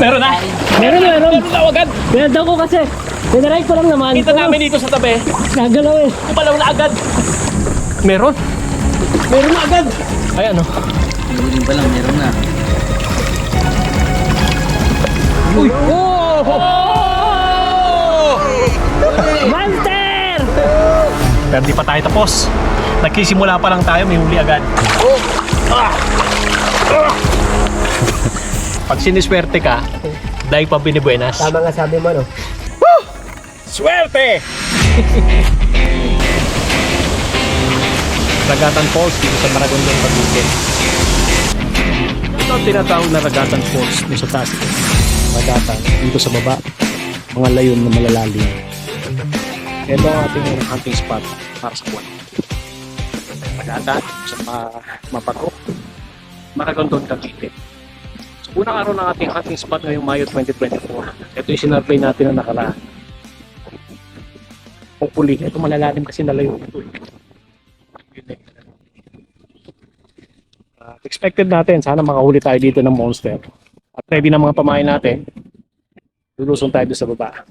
Meron na. Meron, meron. Meron na agad. Meron ko kasi. Tinry ko lang naman. Kita namin dito sa tabi. Nagalaw eh. Kumalaw na agad. Meron. Meron na agad. Ayan oh. Pinuling pa lang, meron na. Uy! Oh! Monster! Pero di pa tayo tapos. Nagkisimula pa lang tayo, may huli agad. Ah! Ah! Pag siniswerte ka, dahil pa binibuenas. Tama nga sabi mo, no? Swerte! Ragatan Falls dito sa Maragondon, Magutin. Ito ang tinatawag na Ragatan Falls dito sa taas. Ragatan dito sa baba. Mga layon na malalalim. Ito ang ating hunting spot para sa buwan. Ragatan sa ma Mapato. Maragondon, Cavite. Unang araw ng ating hunting spot ngayong Mayo 2024. Ito yung sinurvey natin na nakaraan. Hopefully ito malalalim kasi nalayo ito. Ah, expected natin sana makahuli tayo dito ng monster. At ready na mga pamain natin. Lulusong tayo sa baba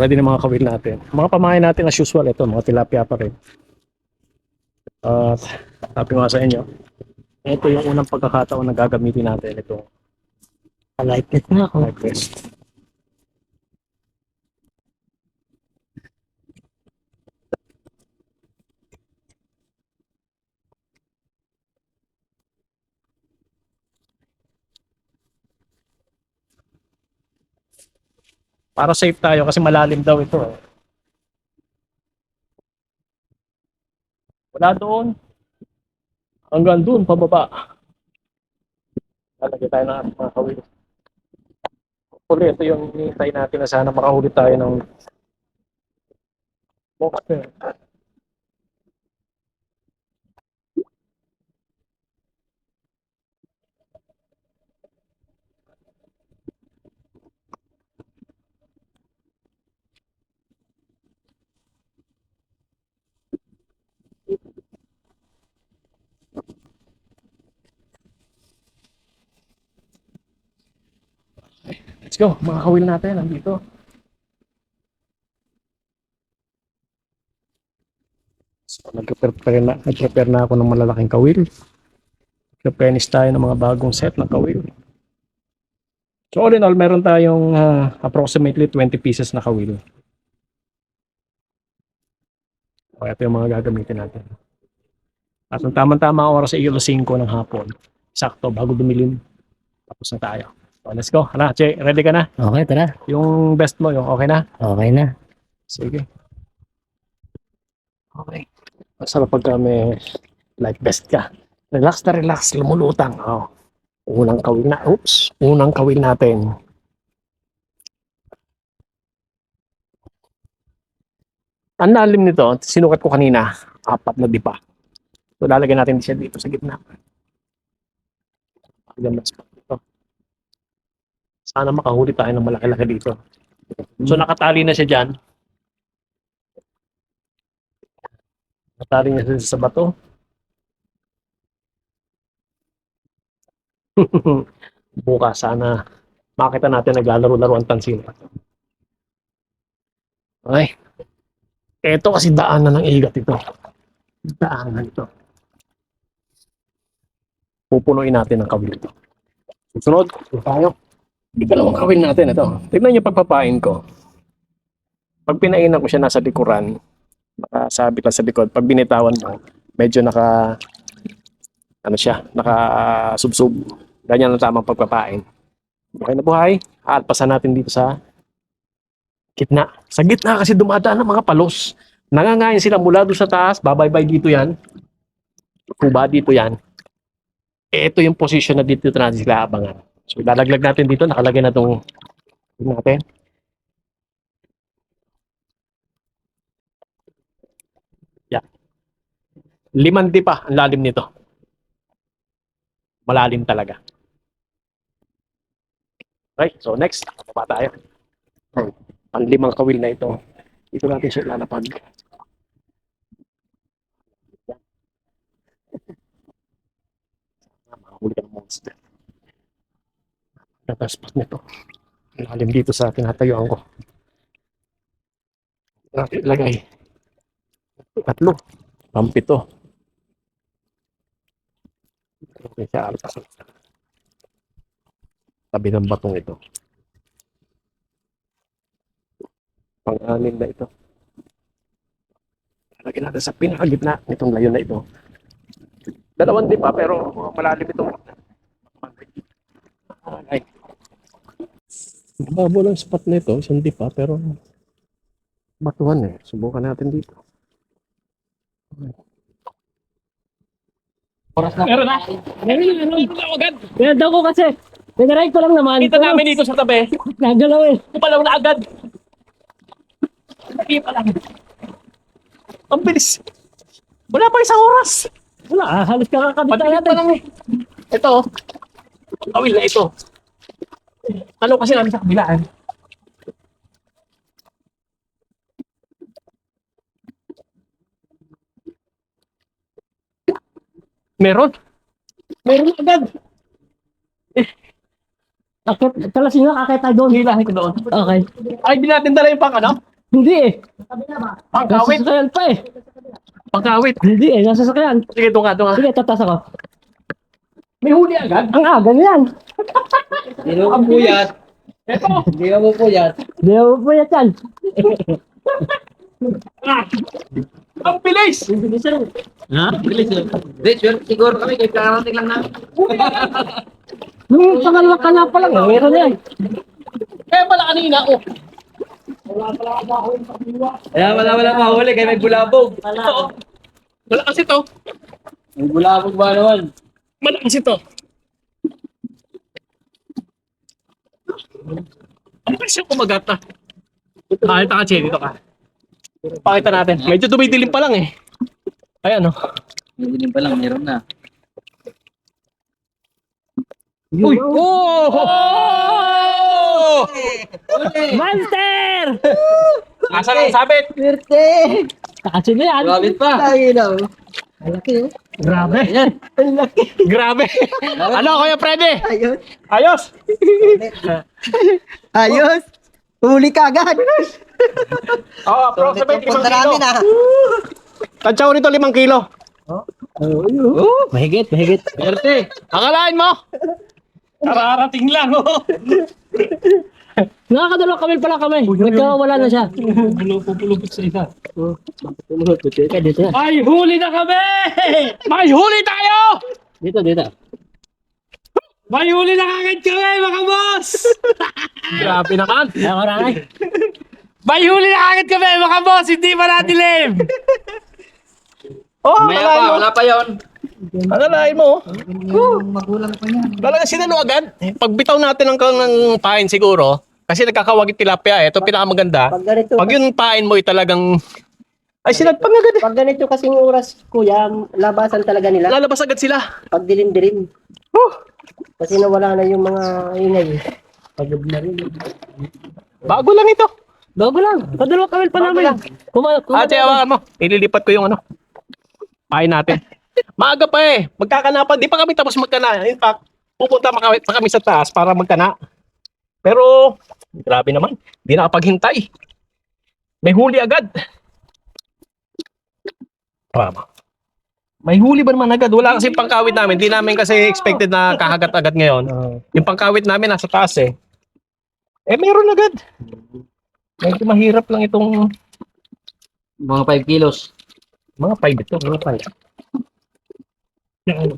ready na mga kawil natin. Mga pamain natin as usual ito mga tilapia pa rin. At sabi nga sa inyo ito yung unang pagkakataon na gagamitin natin ito Lightness. Na ako. like this para safe tayo kasi malalim daw ito eh. Wala doon. Hanggang doon, pababa. Lalagay tayo ng ating mga kawil. Hopefully, ito yung hinihintay natin na sana makahuli tayo ng monster. Let's go, mga kawil natin, nandito. So, nag-prepare na, nag-prepare na ako ng malalaking kawil. Nag-prenis tayo ng mga bagong set ng kawil. So all in all, meron tayong ah, approximately 20 pieces na kawil. So, ito yung mga gagamitin natin. At ang tamang-tama ang oras ay alas 5 ng hapon. Sakto, bago dumilim. Tapos na tayo. So, let's go. Hala, Che, ready ka na? Okay, tara. Yung best mo, yung okay na? Okay na. Sige. Okay. Masarap pagka may life best ka. Relax na relax, lumulutang. Oh. Unang kawil na. Oops. Unang kawil natin. Ang lalim nito, sinukat ko kanina, apat na dipa. So lalagyan natin siya dito sa gitna. Ganda spot dito. Sana makahuli tayo ng malaki-laki dito. So nakatali na siya dyan. Nakatali na siya sa bato. Bukas sana makita natin naglalaro-laro ang tansin. Okay. Ito kasi daanan ng igat ito. Daanan ito. Pupunuin natin ang kawil ito. Susunod, tayo. Ikalawang kawil natin ito. Tignan niyo pagpapain ko. Pag pinainan ko siya nasa likuran, nakasabit lang sa likod. Pag binitawan mo, medyo naka ano siya, naka subsub. Ganyan ang tamang pagpapain. Okay na buhay. Aalpasan natin dito sa gitna. Sa gitna kasi dumadaan ng mga palos. Nangangain sila mula doon sa taas, babaybay dito yan. Kuba dito yan. Eh, ito yung position na dito natin sila abangan. So, ilalaglag natin dito. Nakalagay na itong natin. Yeah. Limang di pa ang lalim nito. Malalim talaga. Okay, so next, baba tayo. Panlimang kawil na ito. Dito natin siya ilalapag. Mahuli ng monster. Nataspas nito. Lalim dito sa tinatayuan ko. Natin ilagay. Tatlo. Pampito. Okay siya alpas. Tabi ng batong ito. Pang-anim na ito. Lagyan natin sa pinakagitna nitong layon na ito. Dalawang di pa pero malalim itong Babo ng spot na ito, isang di pa pero batuhan eh. Subukan natin dito. Oras na. Meron na! Meron na! Meron na agad! Kaya daw ko kasi. Pinaright ko lang naman. Kita namin dito sa tabi. Nagalaw eh. Kupalaw na agad. Hindi pa lang. Ang bilis. Wala pa isang oras. Wala, ah, halos kakakabit tayo Pagkakita natin. lang eh. Ito. Ang kawil na ito. Ano kasi namin sa kabilaan? Meron. Meron na agad. Akit, talasin nga kakit tayo doon. Hilahin ko doon. Okay. Ay, di natin dala yung pang ano? Hindi eh. Pangkawit. Nasasakyan pa eh. Pangkawit. Hindi eh, nasasakyan. Sige, ito nga, ito nga. Sige, tatas ako. May huli agad. Ang aga niyan. Hindi mo puyat. Ito. Hindi mo puyat. Di mo po yan. Ang bilis. Ha? Bilis yun. Hindi, sure. Siguro kami kay karating lang namin. Nung pangalawa ka na pa lang, eh, meron na yan. Kaya pala kanina, oh. Kaya wala wala mahuli kaya may bulabog. Ito, oh. Malakas ito. May bulabog ba naman? Malakas ito. Ang bilis yung kumagat na. Nakita ka, Che, dito ka. Pakita natin. Medyo dumidilim pa lang eh. Ayan, oh. Hindi pa lang, meron na. Uy! Oh! oh! Monster! Asan ang sabit? Swerte! Kasi na yan. Grabe pa. Grabe. Ayan. Grabe. ano, Kuya Freddy? Ayos. Ayos! Ayos. Huli ka agad. Oo, oh, approximate 5 Punta kilo. namin ah. Tansyaw nito 5 kilo. Mahigit, mahigit. Swerte. Akalain mo? Kararating lang, oh. Nakakadalaw kami pala kami. Nagkawala na siya. Pupulupot sa isa. Dito, dito. May huli na kami! May huli tayo! Dito, dito. May huli na kagad kami, mga boss! Grabe naman. Ay, maramay. May huli na kagad kami, mga boss! Hindi pa natilim! Oh, Maya pa, wala pa yon. Akalain mo. Magulang pa niyan. Talaga sinano agad. Pagbitaw natin ng, ng pain siguro, kasi nagkakawagit tilapia eh. Ito pinakamaganda. Pag ganito, Pag yung pain mo ay talagang... Ay, sinagpag agad eh. pag ganito kasing oras, kuya, labasan talaga nila. Lalabas agad sila. Pag dilim-dilim. Huh. Kasi nawala na yung mga ingay. Pagod na rin. Bago lang ito. Bago lang. Kadalaw kami pa namin. Kuma, kuma, Ah, tiyawakan mo. Ililipat ko yung ano. Pain natin. Maaga pa eh. Magkakanapan. Di pa kami tapos magkana. In fact, pupunta pa kami, pa kami sa taas para magkana. Pero, grabe naman. Di nakapaghintay. May huli agad. Tama. May huli ba naman agad? Wala kasi pangkawit namin. Di namin kasi expected na kakagat agad ngayon. Yung pangkawit namin nasa taas eh. Eh, meron agad. Medyo mahirap lang itong Mga 5 kilos. mga 5 ito. Mga 5. Yun,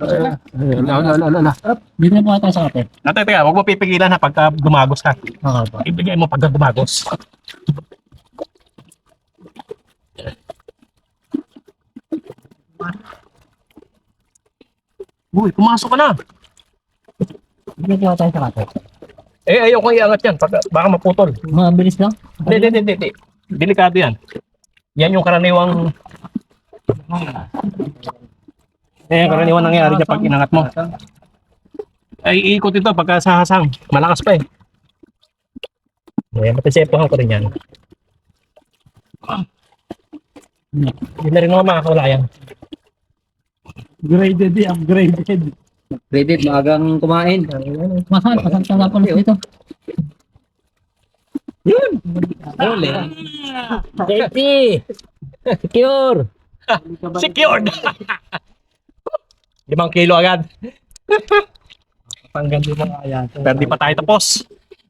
basta na. Ala, ala, ala, ala. Na po ata sa kape. Natay, teka, huwag mo pipigilan ha pagka gumagos ka. Po. Ibigay mo pagka gumagos. Uy, pumasok ka na. Na po ata sa kape. Eh, ayaw ko iangat yan. Baka, baka maputol. Mabilis lang. Hindi, hindi, hindi, hindi. Delikado yan. Yan yung karaniwang... Eh, yung karaniwang nangyayari niya pag inangat mo. Ay, iikot ito pagka sahasang. Malakas pa eh. Ayan, matisepohan ko rin yan. Hindi na rin naman makakawala yan. Graded eh, upgraded. Credit, maagang kumain. Mahal, pasang tanggapon dito. Huli. Safety! Secure! Secured! Limang kilo agad. Panggan din mga ayan. Pero di pa tayo tapos.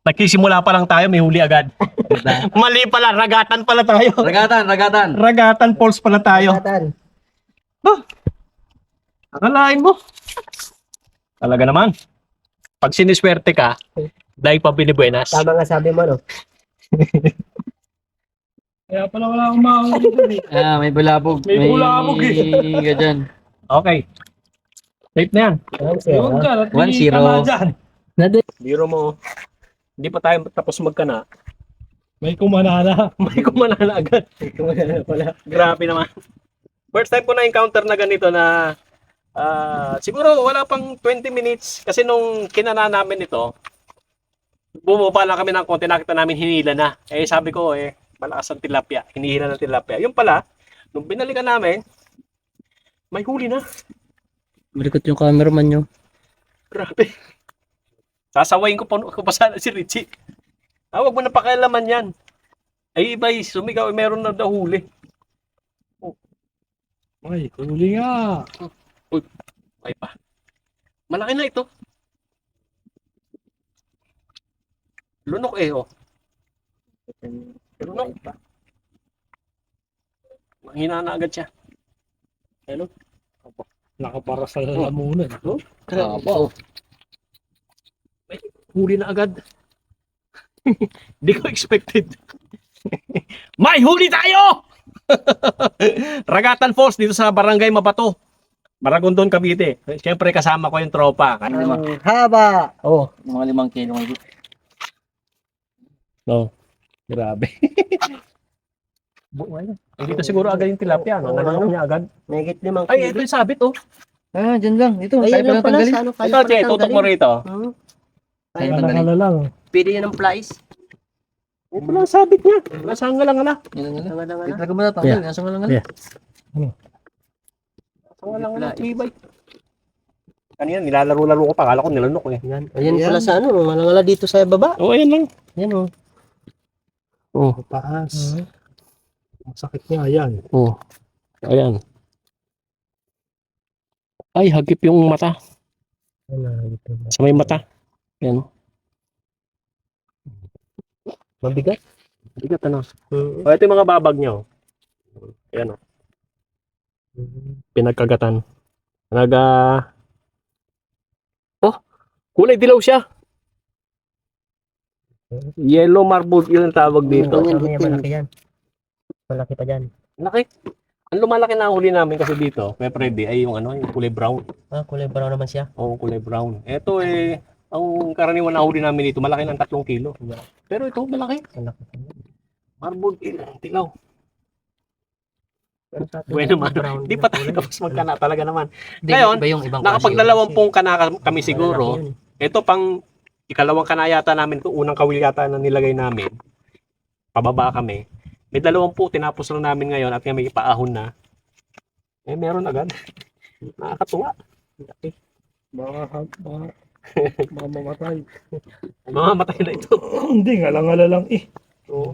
Nagkisimula pa lang tayo, may huli agad. Mali pala, ragatan pala tayo. Ragatan, ragatan. Ragatan Falls pala tayo. Tatan. Akalain mo. Talaga naman. Pag siniswerte ka, dahil pa binibuenas. Tama nga sabi mo, no? Kaya pala wala akong makakalimutan eh. Ah, may bulabog. May bulabog eh. May ganyan. Okay. Safe na yan. Huwag ka, at One zero. tama dyan. Biro mo. Hindi pa tayo tapos magkana. May kumanana. May kumanala agad. Kumanala pala. Grabe naman. First time ko na encounter na ganito na ah, siguro wala pang 20 minutes kasi nung kinana namin ito bumaba lang kami ng konti nakita namin hinila na. Eh sabi ko eh malakas ang tilapia. Hinihila ng tilapia. Yung pala, nung binalikan namin may huli na. Malikot yung cameraman nyo. Grabe. Sasawayin ko pa, ko pa sana si Richie. Ah, wag mo na pakialaman yan. Ay, iba, eh, sumigaw, eh, meron na daw huli. Ay, huli nga. Ay pa. Malaki na ito. Lunok eh, oh. Lunok. Mahina na agad siya. Hello? Nakapara sa lalamunan. Grabe. Huli na agad. Hindi ko expected. May huli tayo! Ragatan Falls dito sa Barangay Mabato. Maragondon, Cavite. Siyempre kasama ko yung tropa. Ang haba. Oh, Mga limang kilo. no. Grabe. Bu- ayun. Eh, dito siguro agad yung tilapia, no? Nananong niya agad. Megit limang Ay, ito yung sabit, oh. Ah, dyan lang. Dito. Ayun lang pala, tanggalin. sa ano, kaya Ito, pala Che, tutok mo tanggalin. rito. Hmm. Kaya, tanggalin. Nakala lang. pwede yun ang plies. Ito lang sabit niya. Nasaan nga lang, ala. Yan lang na. Itago mo na. Tanggal. Nasa nga lang lang. Yeah. Nasaan nga lang, ala. Tibay. Kanina, nilalaro-laro ko pa. Akala ko nilanok eh. Yan. Ayan pala sa ano, malangala dito sa baba. Oo, oh, ayan lang. Yan o. Oh, Taas. Masakit nga yan. oh. Ayan. Ay, hagip yung mata. Sa may mata. Ayan. oh. Mabigat. Bigat ano. Hmm. O, ito yung mga babag niya. oh. Ayan o. Pinagkagatan. Naga... Oh! Kulay dilaw siya. Yellow marble yun ang tawag dito. Yan, yan, malaki yan. Malaki pa dyan. Laki. Ang lumalaki na ang huli namin kasi dito, kaya Freddy, ay yung ano, yung kulay brown. Ah, kulay brown naman siya. Oo, kulay brown. Ito eh, ang karaniwan na huli namin dito, malaki ng tatlong kilo. Pero ito, malaki. Malaki. Marble, eh, tilaw. Pero sa atin, Bueno, man. Hindi pa tayo tapos magkana talaga naman. Ngayon, iba yung ibang Nakapagdalawampung kana kami siguro. yun. Ito pang ikalawang kanayata namin, ito unang kawil yata na nilagay namin. Pababa kami. May dalawampu, tinapos lang namin ngayon at may ipaahon na. Eh, meron agad. Nakakatuwa. Laki. Baka, baka, baka mamatay. Mga matay na ito. Hindi, ngalangala lang eh. Oo.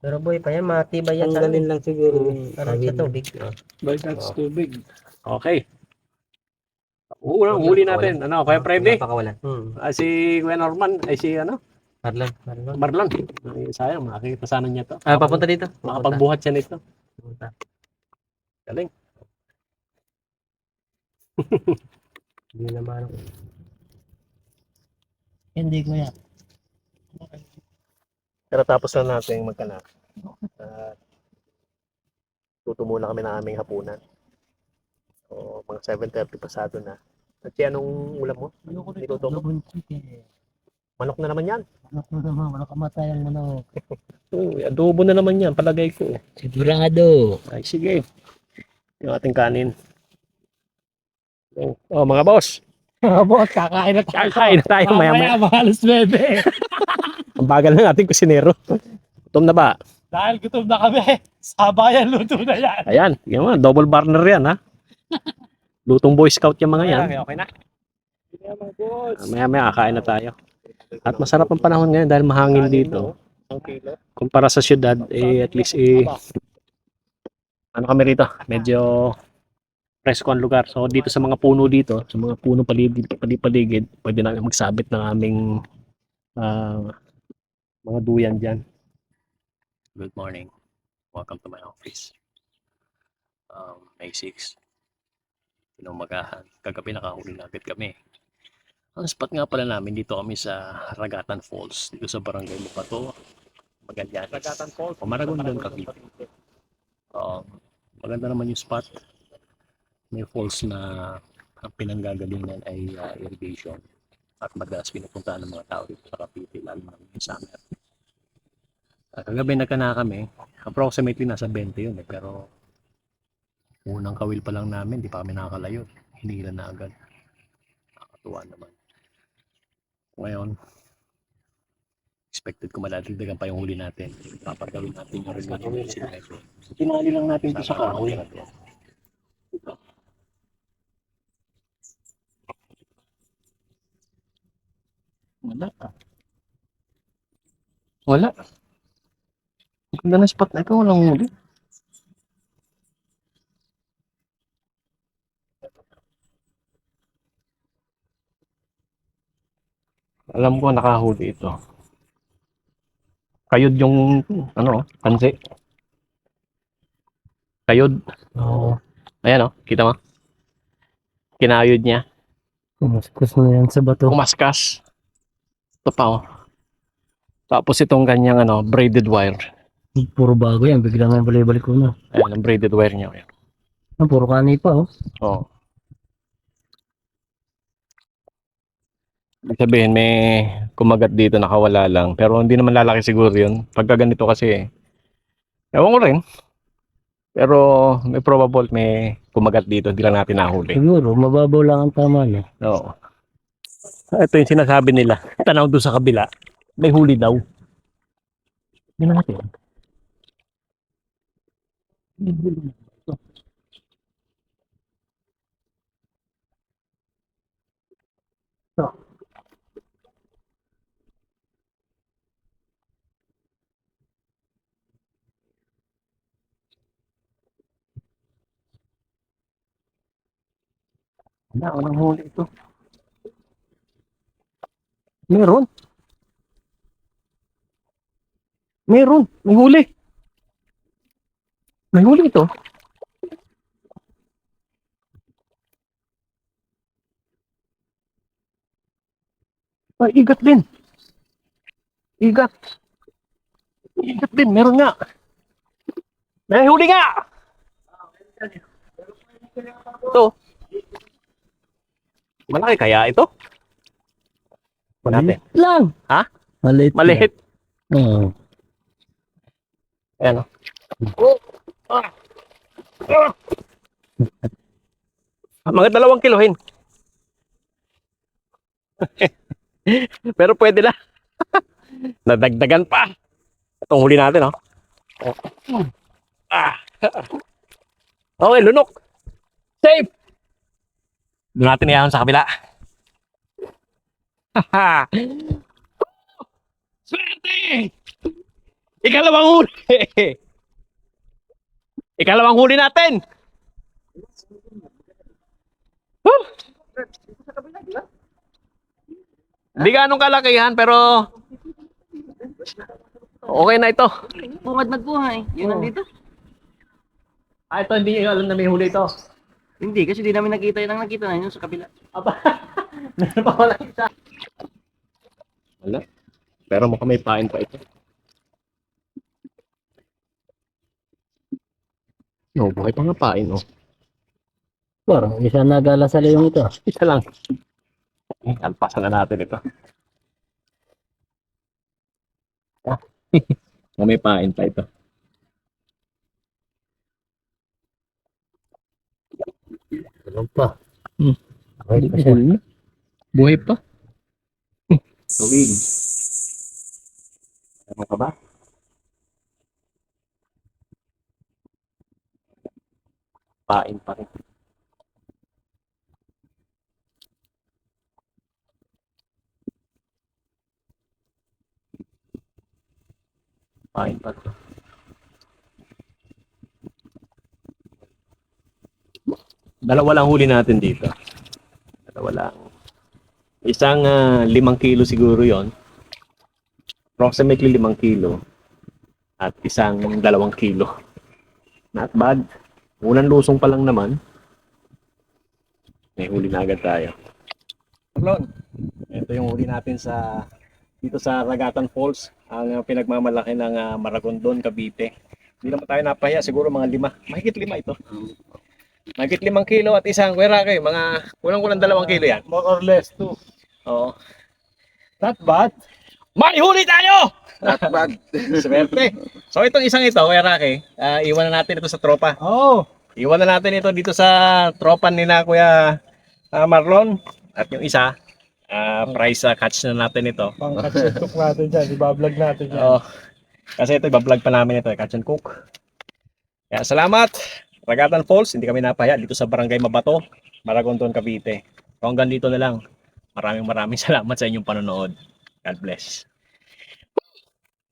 Pero boy pa yan, matibay yan Tanggalin lang siguro. Parang sa tubig. But that's too big. Okay. Unang huli natin. Ano, Kuya Freddy? Napakawalan. Hmm. Ah, si Kuya Norman, ay si ano, Marlon. Marlon. Ay, sayang, makikita sana niya to. Ah, papunta dito. Makapagbuhat siya nito. Galing. Hindi naman ako. Hindi ko yan. Pero tapos na natin magkana. At tuto muna kami ng aming hapunan. So, mga 7.30 pasado na. At siya, anong ulam mo? Niluto mo? Manok na naman yan. Manok na naman, wala kamatay ang manok. Oo, adobo na naman yan, palagay ko. Sigurado. Ay, sige. Yung ating kanin. Oh, oh mga boss. Boss, kakain na tayo. Kakain na tayo maya maya. mga alas 9. Ang bagal ng ating kusinero. Gutom na ba? Dahil gutom na kami. Sabayan luto na yan. Ayan, yung mga double burner yan ha. Lutong boy scout yung mga yan. Okay na. Ah, Maya maya kakain na tayo. At masarap ang panahon ngayon dahil mahangin dito. Kumpara sa syudad, eh at least eh ano kami rito, medyo presko ang lugar. So dito sa mga puno dito, sa mga puno paligid, paligid, pwede na magsabit ng aming ah, mga duyan diyan. Good morning. Welcome to my office. Um, May 6. Pinumagahan. Kagabi nakahuli na agad kami. Ang spot nga pala namin dito kami sa Ragatan Falls. Dito sa Barangay Lupato. Magallanes. Ragatan Falls. O Maragondon, Cavite. Um, maganda naman yung spot. May falls na ang pinanggagalingan ay uh, irrigation. At madalas pinupuntahan ng mga tao dito sa Cavite, lalo na yung summer. Uh, kagabi nagkana kami, approximately nasa 20 yun eh, pero unang kawil pa lang namin, di pa kami nakakalayo. Hinila na agad. Nakakatuwa naman. Ngayon, expected ko maladagdagan pa yung huli natin. Papagawin natin yung regular silmeso. Tinali lang natin ito sa kahoy. Wala. Wala. Ang Ganda ng spot na ito, walang huli. Alam ko nakahuli ito. Kayod yung ano, pansi. Kayod. Oo. Ayan oh, kita mo. Kinayod niya. Kumuskus na yan sa bato. Kumaskas. Ito pa oh. Tapos itong kanyang ano, braided wire. Puro bago yan. Bigla nga balik-balik ko na. Ayan, ang braided wire niya. Ayan. Ah, puro kani pa oh. Oo. Ibig sabihin, may kumagat dito, nakawala lang. Pero hindi naman lalaki siguro yun. Pagka ganito kasi, ewan ko rin. Pero may probable may kumagat dito, hindi lang natin nahuli. Siguro, mababaw lang ang tama niya. Oo. Ito yung sinasabi nila. Tanaw doon sa kabila. May huli daw. Hindi natin. May huli na. Wala, huli ito. Meron. Meron. May huli. May huli ito. Ay, igat din. Igat. Igat din. Meron nga. May huli nga. Ito. Malaki kaya ito? Natin. Lang. Ha? Maliit. Maliit. Oo. Ayan o. Oh. Ah. Ah. Mga dalawang kilohin. Pero pwede na. Nadagdagan pa. Itong huli natin, oh. oh. Ah. Okay, lunok. Safe. Doon natin iyahan sa kabila. Swerte! Ikalawang huli! Ikalawang huli natin! Huh! Hindi ganong kalakihan pero okay na ito. Bungad magbuhay. Yun nandito. Ah, ito hindi nyo alam na may huli ito. Hindi, kasi di namin nakita yun ang nakita na yun sa kabila. Aba, meron pa wala isa. Wala. Pero mukhang may pain pa ito. No, buhay pa nga pain, oh. Parang isa nagala sa layong ito. Isa lang. Eh, alpasan na natin ito. May pain pa ito. Ano pa? Hmm. Buhay na. Buhay pa. Gawin. Ano ka ba? Pain pa rin. Pain pa rin. Dalawa lang huli natin dito. Isang ah, limang kilo siguro yon approximately 5 kilo at isang dalawang kilo. Not bad. Unang lusong pa lang naman. May huli na agad tayo. Marlon, ito yung huli natin sa dito sa Ragatan Falls, ang uh, pinagmamalaki ng uh, Maragondon, Cavite. Hindi naman tayo napahiya, siguro mga lima. Mahigit lima ito. Mahigit limang kilo at isang kwerake, mga kulang-kulang dalawang kilo yan. More or less too. Oo. Not bad. May huli tayo! Not bad. Swerte. So itong isang ito, Kuya Rocky, ah, iwan na natin ito sa tropa. Oh, Iwan na natin ito dito sa tropa ni na Kuya ah, Marlon. At yung isa, ah, price ah, catch na natin ito. pang catch and cook natin dyan. Iba-vlog natin yan. Oo. kasi ito, ibablog pa namin ito, eh, catch and cook. Kaya salamat. Ragatan Falls, hindi kami napaya dito sa Barangay Mabato, Maragonton, Cavite. So hanggang dito na lang. Maraming maraming salamat sa inyong panonood. God bless.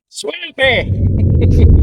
Swerte!